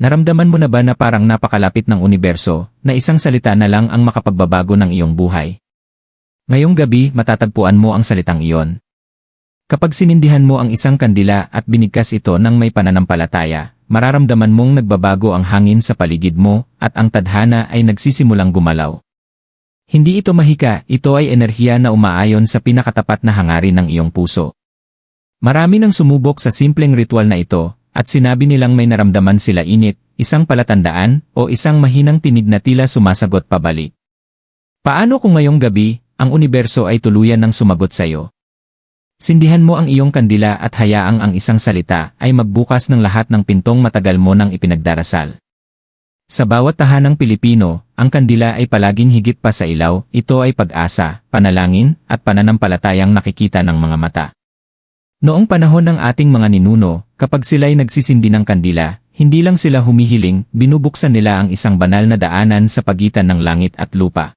Naramdaman mo na ba na parang napakalapit ng universo, na isang salita na lang ang makapagbabago ng iyong buhay? Ngayong gabi matatagpuan mo ang salitang iyon. Kapag sinindihan mo ang isang kandila at binigkas ito ng may pananampalataya, mararamdaman mong nagbabago ang hangin sa paligid mo at ang tadhana ay nagsisimulang gumalaw. Hindi ito mahika, ito ay enerhiya na umaayon sa pinakatapat na hangarin ng iyong puso. Marami nang sumubok sa simpleng ritual na ito, at sinabi nilang may naramdaman sila init, isang palatandaan, o isang mahinang tinig na tila sumasagot pabalik. Paano kung ngayong gabi, ang universo ay tuluyan ng sumagot sa iyo? Sindihan mo ang iyong kandila at hayaang ang isang salita ay magbukas ng lahat ng pintong matagal mo nang ipinagdarasal. Sa bawat tahanang Pilipino, ang kandila ay palaging higit pa sa ilaw, ito ay pag-asa, panalangin, at pananampalatayang nakikita ng mga mata. Noong panahon ng ating mga ninuno, kapag sila'y nagsisindi ng kandila, hindi lang sila humihiling, binubuksan nila ang isang banal na daanan sa pagitan ng langit at lupa.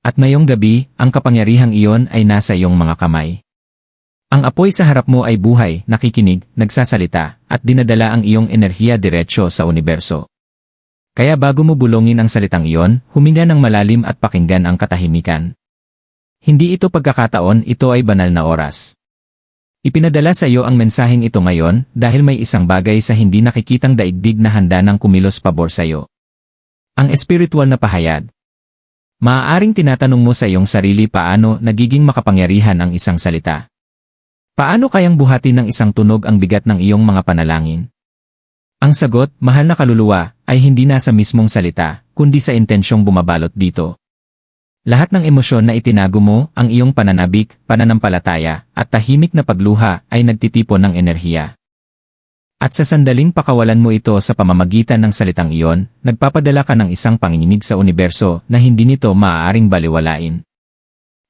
At ngayong gabi, ang kapangyarihang iyon ay nasa iyong mga kamay. Ang apoy sa harap mo ay buhay, nakikinig, nagsasalita, at dinadala ang iyong enerhiya diretsyo sa universo. Kaya bago mo bulongin ang salitang iyon, huminga ng malalim at pakinggan ang katahimikan. Hindi ito pagkakataon, ito ay banal na oras. Ipinadala sa iyo ang mensaheng ito ngayon dahil may isang bagay sa hindi nakikitang daigdig na handa ng kumilos pabor sa iyo. Ang espiritual na pahayag. Maaaring tinatanong mo sa iyong sarili paano nagiging makapangyarihan ang isang salita. Paano kayang buhatin ng isang tunog ang bigat ng iyong mga panalangin? Ang sagot, mahal na kaluluwa, ay hindi nasa mismong salita, kundi sa intensyong bumabalot dito. Lahat ng emosyon na itinago mo, ang iyong pananabik, pananampalataya, at tahimik na pagluha ay nagtitipon ng enerhiya. At sa sandaling pakawalan mo ito sa pamamagitan ng salitang iyon, nagpapadala ka ng isang panginginig sa universo na hindi nito maaaring baliwalain.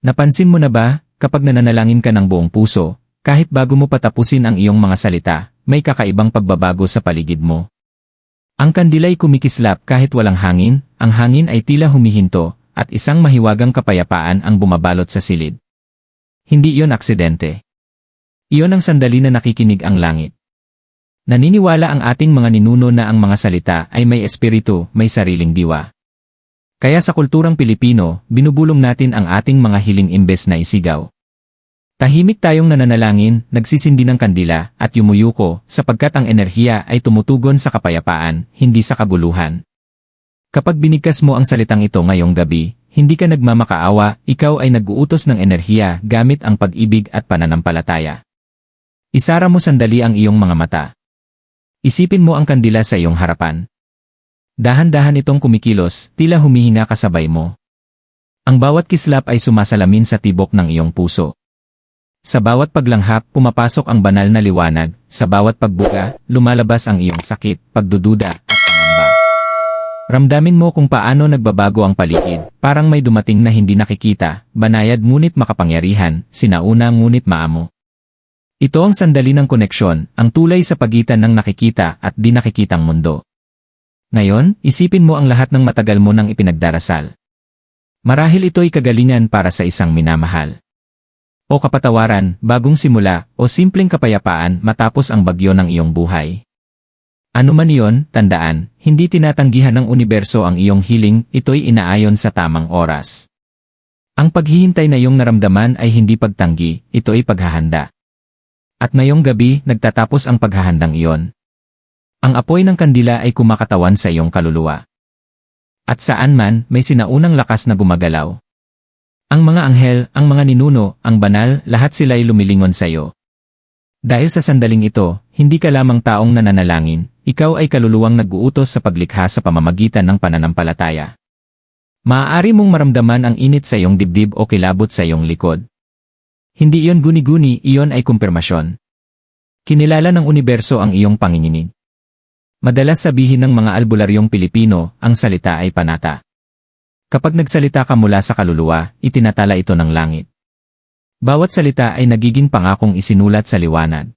Napansin mo na ba, kapag nananalangin ka ng buong puso, kahit bago mo patapusin ang iyong mga salita, may kakaibang pagbabago sa paligid mo. Ang kandila'y kumikislap kahit walang hangin, ang hangin ay tila humihinto, at isang mahiwagang kapayapaan ang bumabalot sa silid. Hindi iyon aksidente. Iyon ang sandali na nakikinig ang langit. Naniniwala ang ating mga ninuno na ang mga salita ay may espiritu, may sariling diwa. Kaya sa kulturang Pilipino, binubulong natin ang ating mga hiling imbes na isigaw. Tahimik tayong nananalangin, nagsisindi ng kandila, at yumuyuko, sapagkat ang enerhiya ay tumutugon sa kapayapaan, hindi sa kaguluhan. Kapag binigkas mo ang salitang ito ngayong gabi, hindi ka nagmamakaawa, ikaw ay nag-uutos ng enerhiya gamit ang pag-ibig at pananampalataya. Isara mo sandali ang iyong mga mata. Isipin mo ang kandila sa iyong harapan. Dahan-dahan itong kumikilos, tila humihinga kasabay mo. Ang bawat kislap ay sumasalamin sa tibok ng iyong puso. Sa bawat paglanghap, pumapasok ang banal na liwanag. Sa bawat pagbuka, lumalabas ang iyong sakit, pagdududa. Ramdamin mo kung paano nagbabago ang paligid. Parang may dumating na hindi nakikita, banayad ngunit makapangyarihan, sinauna ngunit maamo. Ito ang sandali ng koneksyon, ang tulay sa pagitan ng nakikita at di nakikitang mundo. Ngayon, isipin mo ang lahat ng matagal mo nang ipinagdarasal. Marahil ito'y kagalingan para sa isang minamahal o kapatawaran, bagong simula, o simpleng kapayapaan matapos ang bagyo ng iyong buhay. Ano man iyon, tandaan, hindi tinatanggihan ng universo ang iyong hiling, ito'y inaayon sa tamang oras. Ang paghihintay na iyong naramdaman ay hindi pagtanggi, ito'y paghahanda. At ngayong gabi, nagtatapos ang paghahandang iyon. Ang apoy ng kandila ay kumakatawan sa iyong kaluluwa. At saan man, may sinaunang lakas na gumagalaw. Ang mga anghel, ang mga ninuno, ang banal, lahat sila'y lumilingon sa iyo. Dahil sa sandaling ito, hindi ka lamang taong nananalangin, ikaw ay kaluluwang nag-uutos sa paglikha sa pamamagitan ng pananampalataya. Maaari mong maramdaman ang init sa iyong dibdib o kilabot sa iyong likod. Hindi iyon guni-guni, iyon ay kumpirmasyon. Kinilala ng universo ang iyong panginginig. Madalas sabihin ng mga albularyong Pilipino, ang salita ay panata. Kapag nagsalita ka mula sa kaluluwa, itinatala ito ng langit. Bawat salita ay nagiging pangakong isinulat sa liwanag.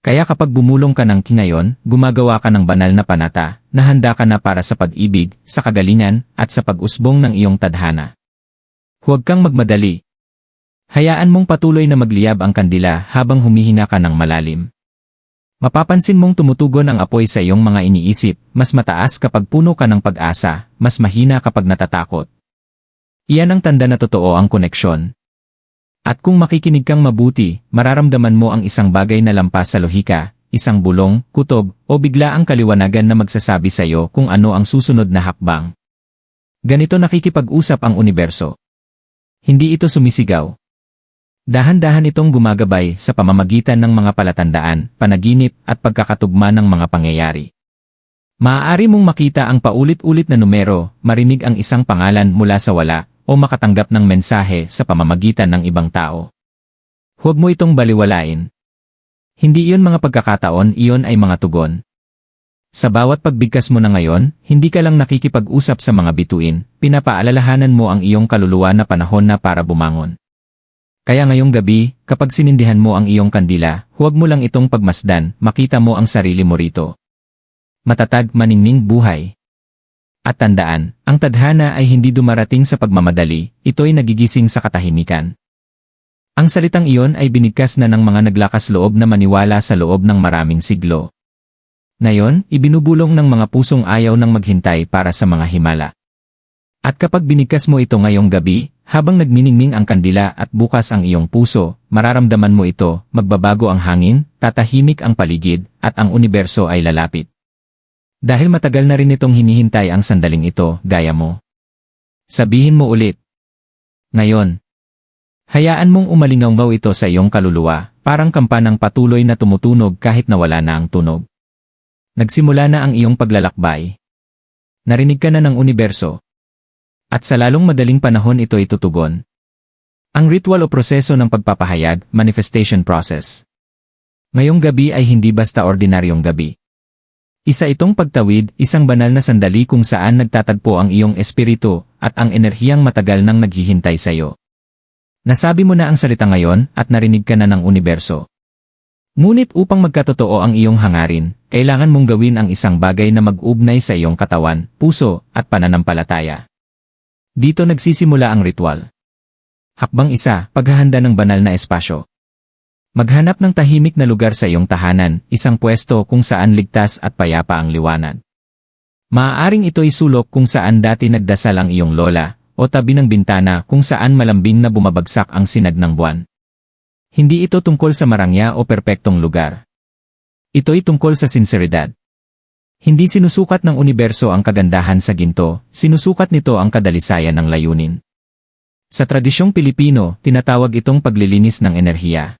Kaya kapag bumulong ka ng kingayon, gumagawa ka ng banal na panata, na handa ka na para sa pag-ibig, sa kagalingan, at sa pag-usbong ng iyong tadhana. Huwag kang magmadali. Hayaan mong patuloy na magliyab ang kandila habang humihinga ka ng malalim. Mapapansin mong tumutugon ang apoy sa iyong mga iniisip, mas mataas kapag puno ka ng pag-asa, mas mahina kapag natatakot. Iyan ang tanda na totoo ang koneksyon. At kung makikinig kang mabuti, mararamdaman mo ang isang bagay na lampas sa lohika, isang bulong, kutob, o bigla ang kaliwanagan na magsasabi sa iyo kung ano ang susunod na hakbang. Ganito nakikipag-usap ang universo. Hindi ito sumisigaw. Dahan-dahan itong gumagabay sa pamamagitan ng mga palatandaan, panaginip at pagkakatugma ng mga pangyayari. Maaari mong makita ang paulit-ulit na numero, marinig ang isang pangalan mula sa wala, o makatanggap ng mensahe sa pamamagitan ng ibang tao. Huwag mo itong baliwalain. Hindi iyon mga pagkakataon, iyon ay mga tugon. Sa bawat pagbigkas mo na ngayon, hindi ka lang nakikipag-usap sa mga bituin, pinapaalalahanan mo ang iyong kaluluwa na panahon na para bumangon. Kaya ngayong gabi, kapag sinindihan mo ang iyong kandila, huwag mo lang itong pagmasdan, makita mo ang sarili mo rito. Matatag maningning buhay. At tandaan, ang tadhana ay hindi dumarating sa pagmamadali, ito'y nagigising sa katahimikan. Ang salitang iyon ay binigkas na ng mga naglakas loob na maniwala sa loob ng maraming siglo. Ngayon, ibinubulong ng mga pusong ayaw ng maghintay para sa mga himala. At kapag binigkas mo ito ngayong gabi, habang nagniningning ang kandila at bukas ang iyong puso, mararamdaman mo ito, magbabago ang hangin, tatahimik ang paligid, at ang universo ay lalapit. Dahil matagal na rin itong hinihintay ang sandaling ito, gaya mo. Sabihin mo ulit. Ngayon. Hayaan mong umalingaw ito sa iyong kaluluwa, parang kampanang patuloy na tumutunog kahit nawala na ang tunog. Nagsimula na ang iyong paglalakbay. Narinig ka na ng universo. At sa lalong madaling panahon ito itutugon. Ang ritual o proseso ng pagpapahayag, manifestation process. Ngayong gabi ay hindi basta ordinaryong gabi. Isa itong pagtawid, isang banal na sandali kung saan nagtatagpo ang iyong espiritu at ang enerhiyang matagal nang naghihintay sa iyo. Nasabi mo na ang salita ngayon at narinig ka na ng universo. Ngunit upang magkatotoo ang iyong hangarin, kailangan mong gawin ang isang bagay na mag-ugnay sa iyong katawan, puso, at pananampalataya. Dito nagsisimula ang ritual. Hakbang isa, paghahanda ng banal na espasyo. Maghanap ng tahimik na lugar sa iyong tahanan, isang pwesto kung saan ligtas at payapa ang liwanag. Maaaring ito'y sulok kung saan dati nagdasal ang iyong lola, o tabi ng bintana kung saan malambing na bumabagsak ang sinag ng buwan. Hindi ito tungkol sa marangya o perpektong lugar. Ito'y tungkol sa sinseridad. Hindi sinusukat ng universo ang kagandahan sa ginto, sinusukat nito ang kadalisayan ng layunin. Sa tradisyong Pilipino, tinatawag itong paglilinis ng enerhiya.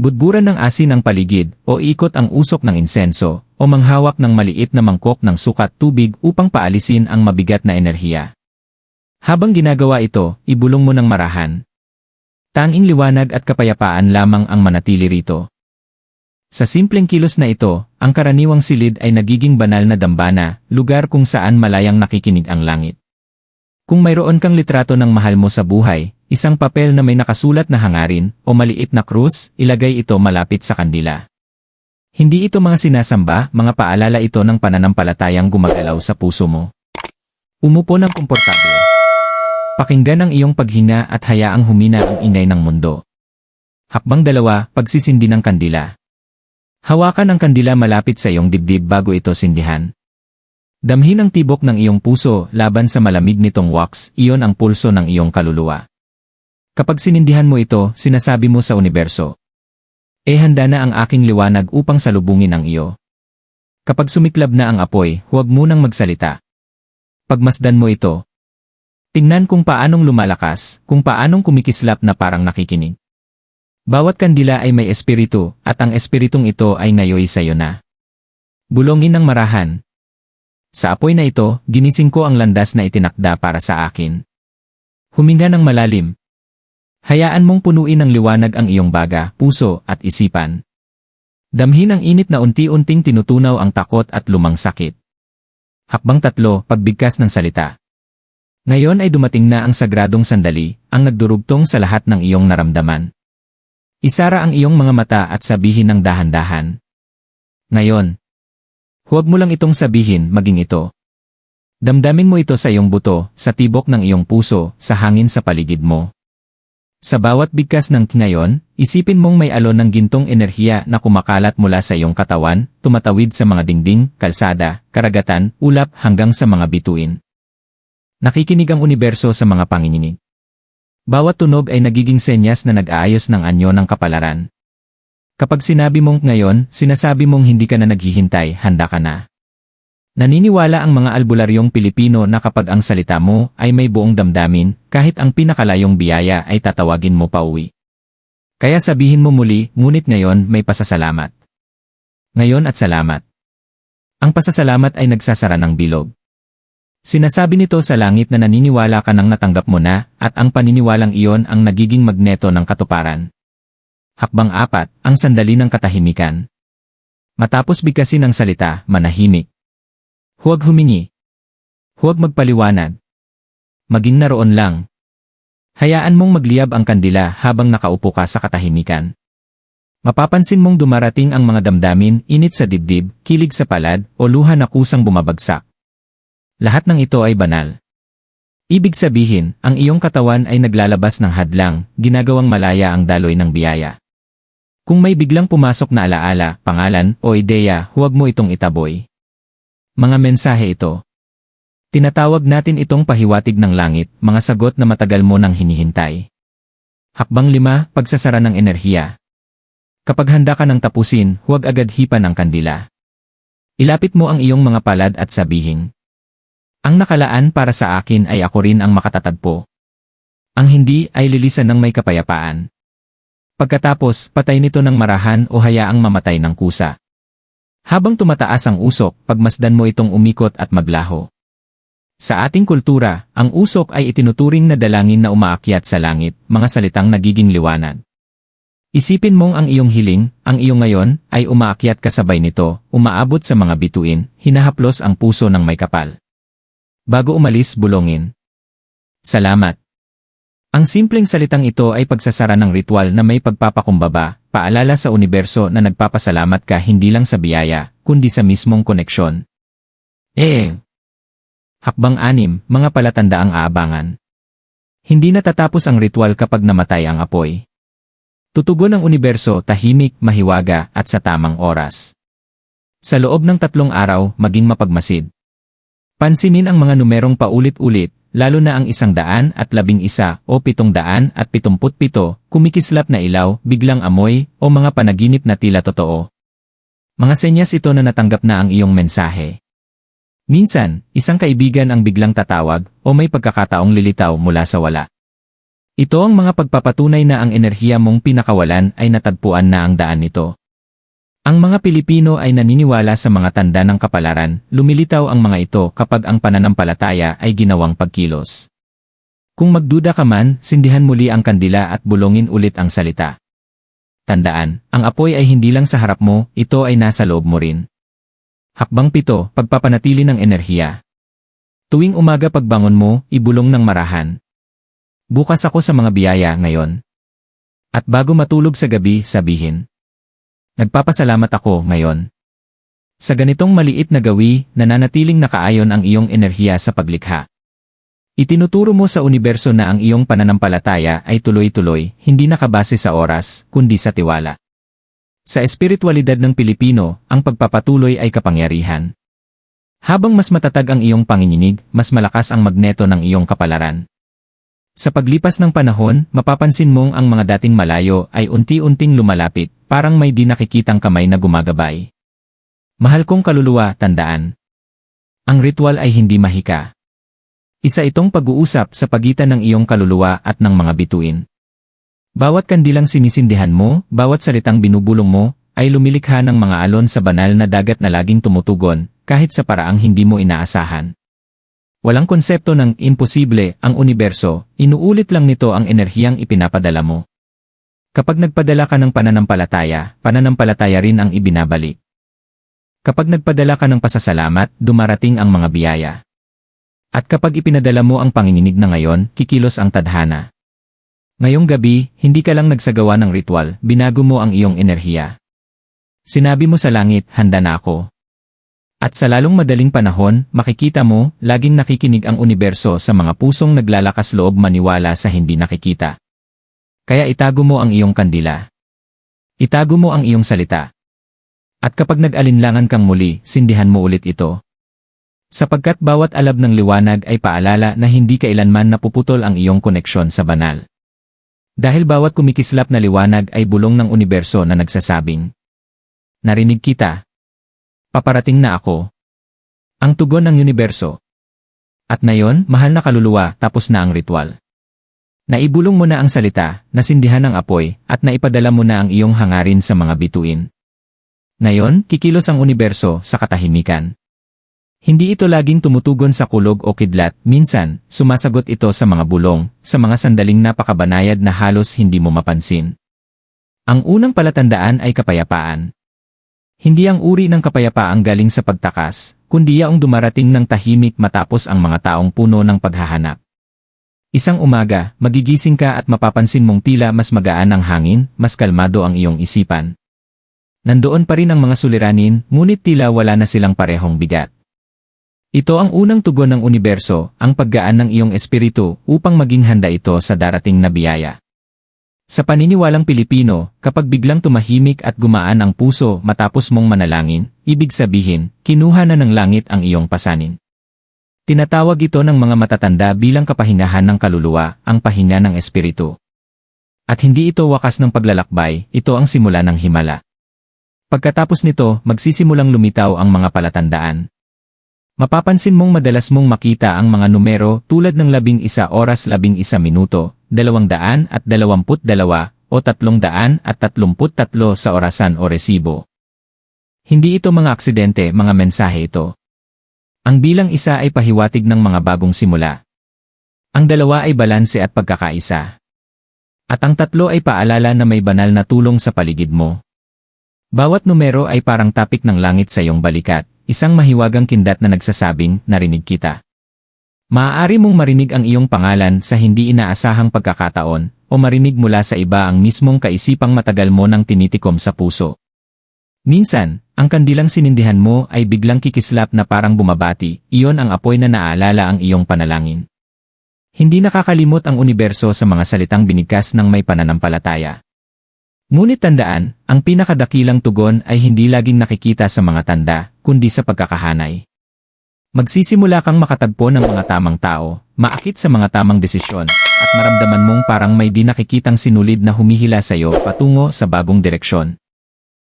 Budburan ng asin ang paligid, o ikot ang usok ng insenso, o manghawak ng maliit na mangkok ng sukat tubig upang paalisin ang mabigat na enerhiya. Habang ginagawa ito, ibulong mo ng marahan, Tanging liwanag at kapayapaan lamang ang manatili rito. Sa simpleng kilos na ito, ang karaniwang silid ay nagiging banal na dambana, lugar kung saan malayang nakikinig ang langit. Kung mayroon kang litrato ng mahal mo sa buhay, isang papel na may nakasulat na hangarin, o maliit na krus, ilagay ito malapit sa kandila. Hindi ito mga sinasamba, mga paalala ito ng pananampalatayang gumagalaw sa puso mo. Umupo ng komportable. Pakinggan ang iyong paghinga at hayaang humina ang ingay ng mundo. Hakbang dalawa, pagsisindi ng kandila. Hawakan ang kandila malapit sa iyong dibdib bago ito sindihan. Damhin ang tibok ng iyong puso laban sa malamig nitong wax, iyon ang pulso ng iyong kaluluwa. Kapag sinindihan mo ito, sinasabi mo sa universo. Eh handa na ang aking liwanag upang salubungin ang iyo. Kapag sumiklab na ang apoy, huwag munang magsalita. Pagmasdan mo ito, Tingnan kung paanong lumalakas, kung paanong kumikislap na parang nakikinig. Bawat kandila ay may espiritu, at ang espiritong ito ay ngayoy sa iyo na. Bulongin ng marahan. Sa apoy na ito, ginising ko ang landas na itinakda para sa akin. Huminga ng malalim. Hayaan mong punuin ng liwanag ang iyong baga, puso, at isipan. Damhin ang init na unti-unting tinutunaw ang takot at lumang sakit. Hakbang tatlo, pagbigkas ng salita. Ngayon ay dumating na ang sagradong sandali, ang nagdurugtong sa lahat ng iyong naramdaman. Isara ang iyong mga mata at sabihin ng dahan-dahan. Ngayon, huwag mo lang itong sabihin maging ito. Damdamin mo ito sa iyong buto, sa tibok ng iyong puso, sa hangin sa paligid mo. Sa bawat bigkas ng ngayon, isipin mong may alon ng gintong enerhiya na kumakalat mula sa iyong katawan, tumatawid sa mga dingding, kalsada, karagatan, ulap hanggang sa mga bituin. Nakikinig ang universo sa mga panginginig. Bawat tunog ay nagiging senyas na nag-aayos ng anyo ng kapalaran. Kapag sinabi mong ngayon, sinasabi mong hindi ka na naghihintay, handa ka na. Naniniwala ang mga albularyong Pilipino na kapag ang salita mo ay may buong damdamin, kahit ang pinakalayong biyaya ay tatawagin mo pa uwi. Kaya sabihin mo muli, ngunit ngayon may pasasalamat. Ngayon at salamat. Ang pasasalamat ay nagsasara ng bilog. Sinasabi nito sa langit na naniniwala ka nang natanggap mo na, at ang paniniwalang iyon ang nagiging magneto ng katuparan. Hakbang apat, ang sandali ng katahimikan. Matapos bigkasin ang salita, manahimik. Huwag humingi. Huwag magpaliwanag. Maging naroon lang. Hayaan mong magliyab ang kandila habang nakaupo ka sa katahimikan. Mapapansin mong dumarating ang mga damdamin, init sa dibdib, kilig sa palad, o luha na kusang bumabagsak. Lahat ng ito ay banal. Ibig sabihin, ang iyong katawan ay naglalabas ng hadlang, ginagawang malaya ang daloy ng biyaya. Kung may biglang pumasok na alaala, pangalan, o ideya, huwag mo itong itaboy. Mga mensahe ito. Tinatawag natin itong pahiwatig ng langit, mga sagot na matagal mo nang hinihintay. Hakbang lima, pagsasara ng enerhiya. Kapag handa ka ng tapusin, huwag agad hipan ang kandila. Ilapit mo ang iyong mga palad at sabihin. Ang nakalaan para sa akin ay ako rin ang makatatagpo. Ang hindi ay lilisan ng may kapayapaan. Pagkatapos, patay nito ng marahan o hayaang mamatay ng kusa. Habang tumataas ang usok, pagmasdan mo itong umikot at maglaho. Sa ating kultura, ang usok ay itinuturing na dalangin na umaakyat sa langit, mga salitang nagiging liwanag. Isipin mong ang iyong hiling, ang iyong ngayon, ay umaakyat kasabay nito, umaabot sa mga bituin, hinahaplos ang puso ng may kapal. Bago umalis, bulongin. Salamat. Ang simpleng salitang ito ay pagsasara ng ritual na may pagpapakumbaba, paalala sa universo na nagpapasalamat ka hindi lang sa biyaya, kundi sa mismong koneksyon. Eh, Hakbang anim, mga palatandaang aabangan. Hindi natatapos ang ritual kapag namatay ang apoy. Tutugon ang universo tahimik, mahiwaga, at sa tamang oras. Sa loob ng tatlong araw, maging mapagmasid. Pansinin ang mga numerong paulit-ulit, lalo na ang isang daan at labing isa o pitong daan at pitumput pito, kumikislap na ilaw, biglang amoy, o mga panaginip na tila totoo. Mga senyas ito na natanggap na ang iyong mensahe. Minsan, isang kaibigan ang biglang tatawag o may pagkakataong lilitaw mula sa wala. Ito ang mga pagpapatunay na ang enerhiya mong pinakawalan ay natagpuan na ang daan nito. Ang mga Pilipino ay naniniwala sa mga tanda ng kapalaran, lumilitaw ang mga ito kapag ang pananampalataya ay ginawang pagkilos. Kung magduda ka man, sindihan muli ang kandila at bulongin ulit ang salita. Tandaan, ang apoy ay hindi lang sa harap mo, ito ay nasa loob mo rin. Hakbang pito, pagpapanatili ng enerhiya. Tuwing umaga pagbangon mo, ibulong ng marahan. Bukas ako sa mga biyaya ngayon. At bago matulog sa gabi, sabihin. Nagpapasalamat ako ngayon. Sa ganitong maliit na gawi, nananatiling nakaayon ang iyong enerhiya sa paglikha. Itinuturo mo sa universo na ang iyong pananampalataya ay tuloy-tuloy, hindi nakabase sa oras, kundi sa tiwala. Sa espiritualidad ng Pilipino, ang pagpapatuloy ay kapangyarihan. Habang mas matatag ang iyong panginginig, mas malakas ang magneto ng iyong kapalaran. Sa paglipas ng panahon, mapapansin mong ang mga dating malayo ay unti-unting lumalapit, parang may di nakikitang kamay na gumagabay. Mahal kong kaluluwa, tandaan. Ang ritual ay hindi mahika. Isa itong pag-uusap sa pagitan ng iyong kaluluwa at ng mga bituin. Bawat kandilang sinisindihan mo, bawat salitang binubulong mo, ay lumilikha ng mga alon sa banal na dagat na laging tumutugon, kahit sa paraang hindi mo inaasahan. Walang konsepto ng imposible ang universo, inuulit lang nito ang enerhiyang ipinapadala mo. Kapag nagpadala ka ng pananampalataya, pananampalataya rin ang ibinabalik. Kapag nagpadala ka ng pasasalamat, dumarating ang mga biyaya. At kapag ipinadala mo ang panginginig na ngayon, kikilos ang tadhana. Ngayong gabi, hindi ka lang nagsagawa ng ritual, binago mo ang iyong enerhiya. Sinabi mo sa langit, handa na ako. At sa lalong madaling panahon, makikita mo, laging nakikinig ang universo sa mga pusong naglalakas loob maniwala sa hindi nakikita. Kaya itago mo ang iyong kandila. Itago mo ang iyong salita. At kapag nag-alinlangan kang muli, sindihan mo ulit ito. Sapagkat bawat alab ng liwanag ay paalala na hindi kailanman napuputol ang iyong koneksyon sa banal. Dahil bawat kumikislap na liwanag ay bulong ng universo na nagsasabing, Narinig kita. Paparating na ako. Ang tugon ng universo. At ngayon, mahal na kaluluwa, tapos na ang ritual. Naibulong mo na ang salita, nasindihan ang apoy, at naipadala mo na ang iyong hangarin sa mga bituin. Ngayon, kikilos ang universo sa katahimikan. Hindi ito laging tumutugon sa kulog o kidlat, minsan, sumasagot ito sa mga bulong, sa mga sandaling napakabanayad na halos hindi mo mapansin. Ang unang palatandaan ay kapayapaan. Hindi ang uri ng kapayapaang galing sa pagtakas, kundi ang dumarating ng tahimik matapos ang mga taong puno ng paghahanap. Isang umaga, magigising ka at mapapansin mong tila mas magaan ang hangin, mas kalmado ang iyong isipan. Nandoon pa rin ang mga suliranin, ngunit tila wala na silang parehong bigat. Ito ang unang tugon ng universo, ang paggaan ng iyong espiritu upang maging handa ito sa darating na biyaya. Sa paniniwalang Pilipino, kapag biglang tumahimik at gumaan ang puso matapos mong manalangin, ibig sabihin, kinuha na ng langit ang iyong pasanin. Tinatawag ito ng mga matatanda bilang kapahingahan ng kaluluwa, ang pahinga ng espiritu. At hindi ito wakas ng paglalakbay, ito ang simula ng himala. Pagkatapos nito, magsisimulang lumitaw ang mga palatandaan. Mapapansin mong madalas mong makita ang mga numero tulad ng labing isa oras labing isa minuto, dalawang daan at dalawamput dalawa, o tatlong daan at tatlumput tatlo sa orasan o resibo. Hindi ito mga aksidente, mga mensahe ito. Ang bilang isa ay pahiwatig ng mga bagong simula. Ang dalawa ay balanse at pagkakaisa. At ang tatlo ay paalala na may banal na tulong sa paligid mo. Bawat numero ay parang tapik ng langit sa iyong balikat, isang mahiwagang kindat na nagsasabing, narinig kita. Maaari mong marinig ang iyong pangalan sa hindi inaasahang pagkakataon, o marinig mula sa iba ang mismong kaisipang matagal mo nang tinitikom sa puso. Minsan, ang kandilang sinindihan mo ay biglang kikislap na parang bumabati, iyon ang apoy na naalala ang iyong panalangin. Hindi nakakalimot ang universo sa mga salitang binigkas ng may pananampalataya. Ngunit tandaan, ang pinakadakilang tugon ay hindi laging nakikita sa mga tanda, kundi sa pagkakahanay. Magsisimula kang makatagpo ng mga tamang tao, maakit sa mga tamang desisyon, at maramdaman mong parang may di nakikitang sinulid na humihila sa iyo patungo sa bagong direksyon.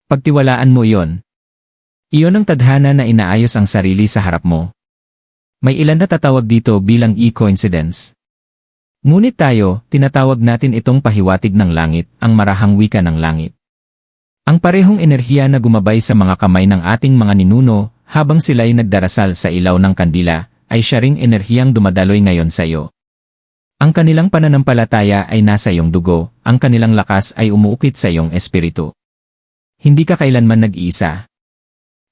Pagtiwalaan mo iyon. Iyon ang tadhana na inaayos ang sarili sa harap mo. May ilan na tatawag dito bilang e-coincidence. Ngunit tayo, tinatawag natin itong pahiwatig ng langit, ang marahang wika ng langit. Ang parehong enerhiya na gumabay sa mga kamay ng ating mga ninuno habang sila'y nagdarasal sa ilaw ng kandila, ay siya ring enerhiyang dumadaloy ngayon sa iyo. Ang kanilang pananampalataya ay nasa iyong dugo, ang kanilang lakas ay umuukit sa iyong espiritu. Hindi ka kailanman nag-iisa.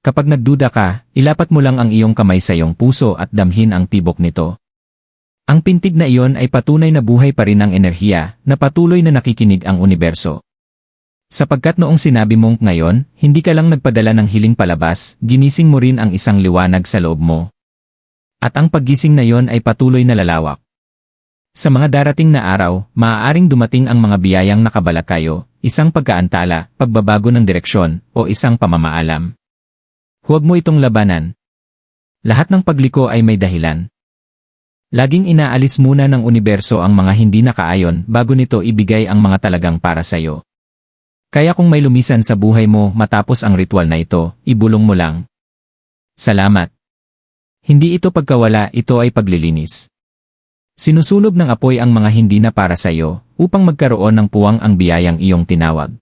Kapag nagduda ka, ilapat mo lang ang iyong kamay sa iyong puso at damhin ang tibok nito. Ang pintig na iyon ay patunay na buhay pa rin ang enerhiya na patuloy na nakikinig ang universo. Sapagkat noong sinabi mong ngayon, hindi ka lang nagpadala ng hiling palabas, ginising mo rin ang isang liwanag sa loob mo. At ang paggising na iyon ay patuloy na lalawak. Sa mga darating na araw, maaaring dumating ang mga biyayang nakabalak kayo, isang pagkaantala, pagbabago ng direksyon, o isang pamamaalam. Huwag mo itong labanan. Lahat ng pagliko ay may dahilan. Laging inaalis muna ng universo ang mga hindi nakaayon bago nito ibigay ang mga talagang para sa iyo. Kaya kung may lumisan sa buhay mo matapos ang ritual na ito, ibulong mo lang. Salamat. Hindi ito pagkawala, ito ay paglilinis. Sinusunog ng apoy ang mga hindi na para sa iyo, upang magkaroon ng puwang ang biyayang iyong tinawag.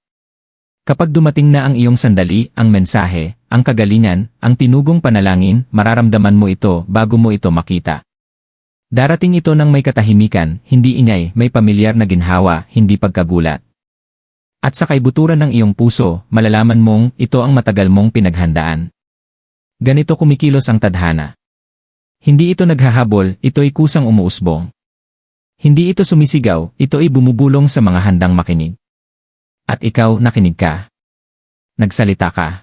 Kapag dumating na ang iyong sandali, ang mensahe, ang kagalingan, ang tinugong panalangin, mararamdaman mo ito bago mo ito makita. Darating ito ng may katahimikan, hindi ingay, may pamilyar na ginhawa, hindi pagkagulat. At sa kaibuturan ng iyong puso, malalaman mong ito ang matagal mong pinaghandaan. Ganito kumikilos ang tadhana. Hindi ito naghahabol, ito'y kusang umuusbong. Hindi ito sumisigaw, ito'y bumubulong sa mga handang makinig. At ikaw nakinig ka. Nagsalita ka.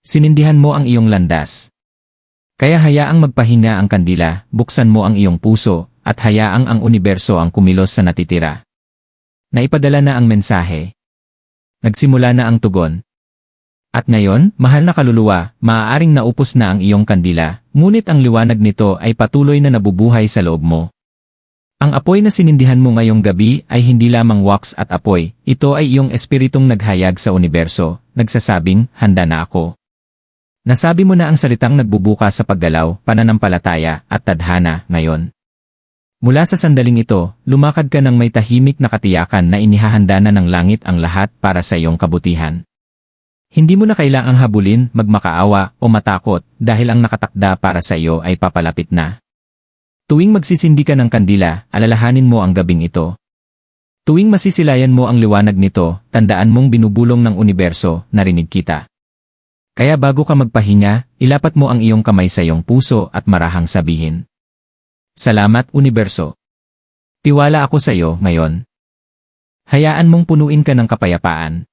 Sinindihan mo ang iyong landas. Kaya hayaang magpahinga ang kandila, buksan mo ang iyong puso, at hayaang ang universo ang kumilos sa natitira. Naipadala na ang mensahe. Nagsimula na ang tugon. At ngayon, mahal na kaluluwa, maaaring naupos na ang iyong kandila, ngunit ang liwanag nito ay patuloy na nabubuhay sa loob mo. Ang apoy na sinindihan mo ngayong gabi ay hindi lamang wax at apoy, ito ay iyong espiritong naghayag sa universo, nagsasabing, handa na ako. Nasabi mo na ang salitang nagbubuka sa paggalaw, pananampalataya, at tadhana, ngayon. Mula sa sandaling ito, lumakad ka ng may tahimik na katiyakan na inihahanda na ng langit ang lahat para sa iyong kabutihan. Hindi mo na kailangang habulin, magmakaawa, o matakot dahil ang nakatakda para sa iyo ay papalapit na. Tuwing magsisindi ka ng kandila, alalahanin mo ang gabing ito. Tuwing masisilayan mo ang liwanag nito, tandaan mong binubulong ng universo, narinig kita. Kaya bago ka magpahinga, ilapat mo ang iyong kamay sa iyong puso at marahang sabihin. Salamat, Universo. Tiwala ako sa iyo ngayon. Hayaan mong punuin ka ng kapayapaan.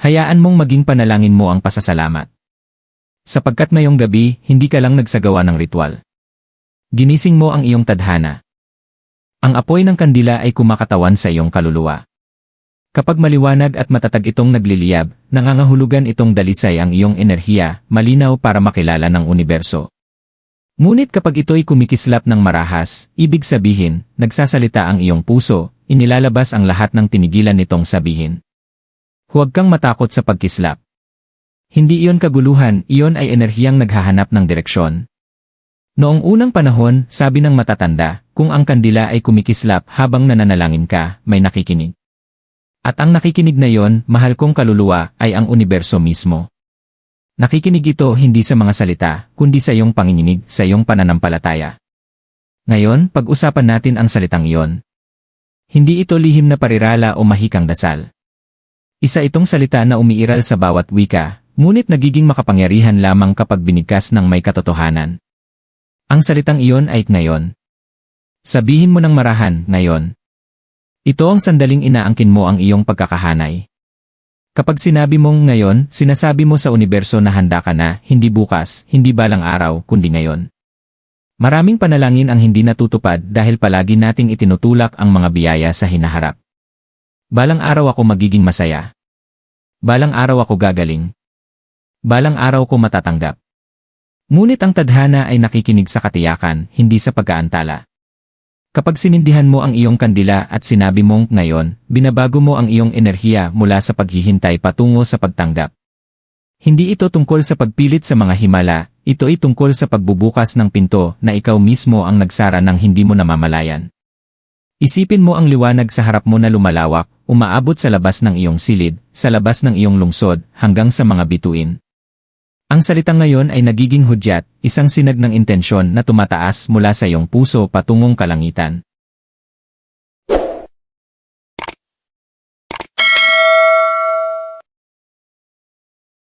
Hayaan mong maging panalangin mo ang pasasalamat. Sapagkat ngayong gabi, hindi ka lang nagsagawa ng ritual. Ginising mo ang iyong tadhana. Ang apoy ng kandila ay kumakatawan sa iyong kaluluwa. Kapag maliwanag at matatag itong nagliliyab, nangangahulugan itong dalisay ang iyong enerhiya, malinaw para makilala ng universo. Ngunit kapag ito'y kumikislap ng marahas, ibig sabihin, nagsasalita ang iyong puso, inilalabas ang lahat ng tinigilan nitong sabihin. Huwag kang matakot sa pagkislap. Hindi iyon kaguluhan, iyon ay enerhiyang naghahanap ng direksyon. Noong unang panahon, sabi ng matatanda, kung ang kandila ay kumikislap habang nananalangin ka, may nakikinig. At ang nakikinig na yon, mahal kong kaluluwa, ay ang universo mismo. Nakikinig ito hindi sa mga salita, kundi sa iyong panginginig, sa iyong pananampalataya. Ngayon, pag-usapan natin ang salitang iyon. Hindi ito lihim na parirala o mahikang dasal. Isa itong salita na umiiral sa bawat wika, ngunit nagiging makapangyarihan lamang kapag binigkas ng may katotohanan. Ang salitang iyon ay ngayon. Sabihin mo ng marahan, ngayon. Ito ang sandaling inaangkin mo ang iyong pagkakahanay. Kapag sinabi mong ngayon, sinasabi mo sa universo na handa ka na, hindi bukas, hindi balang araw, kundi ngayon. Maraming panalangin ang hindi natutupad dahil palagi nating itinutulak ang mga biyaya sa hinaharap. Balang araw ako magiging masaya. Balang araw ako gagaling. Balang araw ko matatanggap. Ngunit ang tadhana ay nakikinig sa katiyakan, hindi sa pagkaantala. Kapag sinindihan mo ang iyong kandila at sinabi mong ngayon, binabago mo ang iyong enerhiya mula sa paghihintay patungo sa pagtanggap. Hindi ito tungkol sa pagpilit sa mga himala, ito ay tungkol sa pagbubukas ng pinto na ikaw mismo ang nagsara ng hindi mo namamalayan. Isipin mo ang liwanag sa harap mo na lumalawak, umaabot sa labas ng iyong silid, sa labas ng iyong lungsod, hanggang sa mga bituin. Ang salitang ngayon ay nagiging hudyat, isang sinag ng intensyon na tumataas mula sa iyong puso patungong kalangitan.